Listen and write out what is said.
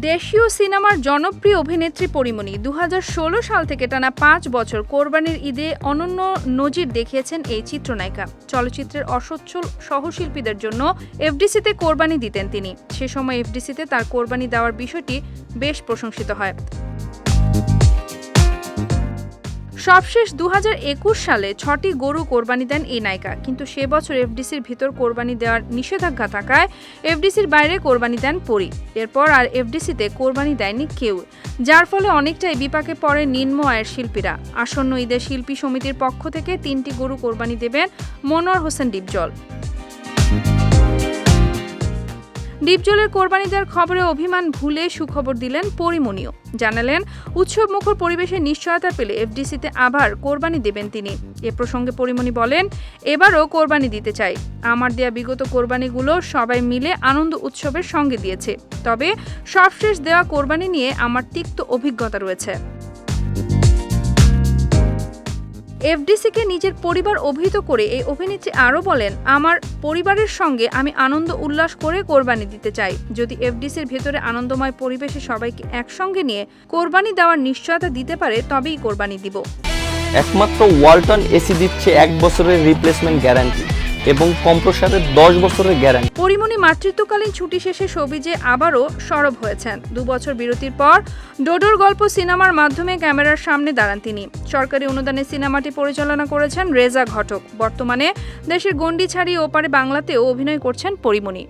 দেশীয় সিনেমার জনপ্রিয় অভিনেত্রী পরিমণি দু হাজার ষোলো সাল থেকে টানা পাঁচ বছর কোরবানির ঈদে অনন্য নজির দেখিয়েছেন এই চিত্রনায়িকা। চলচ্চিত্রের অসচ্ছল সহশিল্পীদের জন্য এফডিসিতে কোরবানি দিতেন তিনি। সে সময় এফডিসিতে তার কোরবানি দেওয়ার বিষয়টি বেশ প্রশংসিত হয়। সবশেষ দু হাজার একুশ সালে ছটি গরু কোরবানি দেন এই নায়িকা। কিন্তু সে বছর এফডিসির ভিতর কোরবানি দেওয়ার নিষেধাজ্ঞা থাকায় এফডিসির বাইরে কোরবানি দেন পরি। এরপর আর এফডিসিতে কোরবানি দেয়নি কেউ, যার ফলে অনেকটাই বিপাকে পড়ে নিম্ন আয়ের শিল্পীরা। আসন্ন ঈদের শিল্পী সমিতির পক্ষ থেকে তিনটি গরু কোরবানি দেবেন মনোয়ার হোসেন ডিপজল। ডিপজলের কোরবানি দেওয়ার খবরে অভিমান ভুলে সুখবর দিলেন পরিমণিও। জানালেন, উৎসব মুখর পরিবেশে নিশ্চয়তা পেলে এফডিসিতে আবার কোরবানি দেবেন তিনি। এ প্রসঙ্গে পরিমণি বলেন, এবারও কোরবানি দিতে চাই। আমার দেয়া বিগত কোরবানিগুলো সবাই মিলে আনন্দ উৎসবের সঙ্গে দিয়েছে। তবে সবশেষ দেওয়া কোরবানি নিয়ে আমার তিক্ত অভিজ্ঞতা রয়েছে। এফডিসিকে নিজের পরিবার অভিহিত করে এই অভিনেত্রী আরও বলেন, আমার পরিবারের সঙ্গে আমি আনন্দ উল্লাস করে কোরবানি দিতে চাই। যদি এফডিসির ভেতরে আনন্দময় পরিবেশে সবাইকে একসঙ্গে নিয়ে কোরবানি দেওয়ার নিশ্চয়তা দিতে পারে, তবেই কোরবানি দিব। একমাত্র ওয়ালটন এসি দিচ্ছে এক বছরের রিপ্লেসমেন্ট গ্যারান্টি এবং কম্প্রসারের দশ বছরের গ্যারান্টি। পরিমণি মাতৃত্বকালীন ছুটি শেষে সবিজে আবারও সরব হয়েছেন। দু বছর বিরতির পর ডোডোর গল্প সিনেমার মাধ্যমে ক্যামেরার সামনে দাঁড়ান তিনি। সরকারি অনুদানে সিনেমাটি পরিচালনা করেছেন রেজা ঘটক। বর্তমানে দেশের গণ্ডি ছাড়িয়ে ওপারে বাংলাতেও অভিনয় করছেন পরিমণি।